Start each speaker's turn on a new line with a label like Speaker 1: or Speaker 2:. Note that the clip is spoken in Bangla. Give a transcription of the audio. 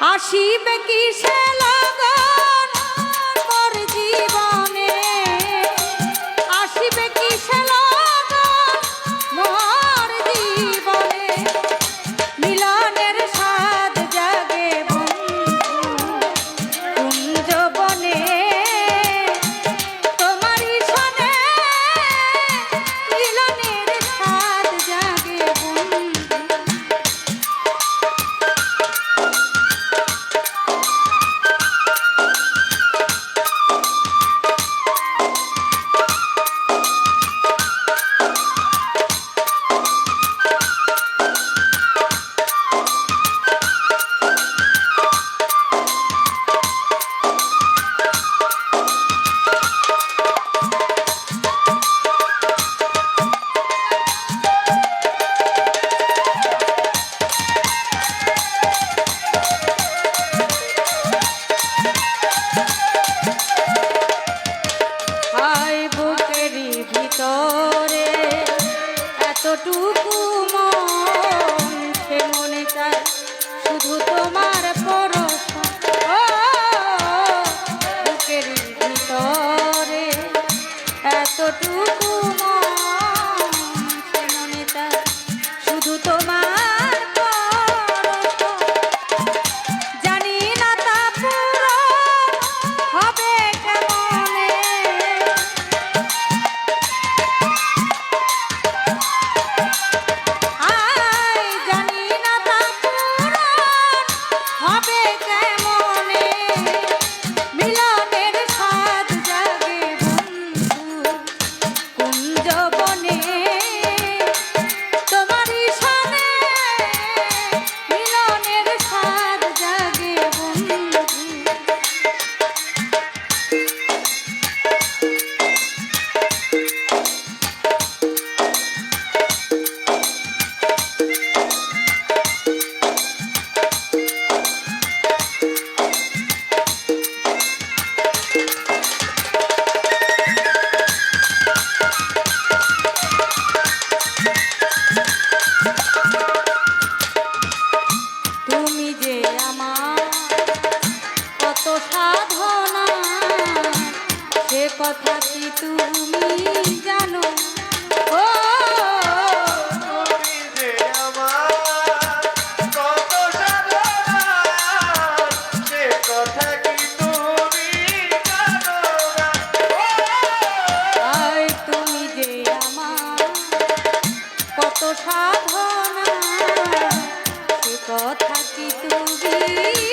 Speaker 1: আসিবে কি সে লগন তোমার সাধনা, সে কথা কি তুমি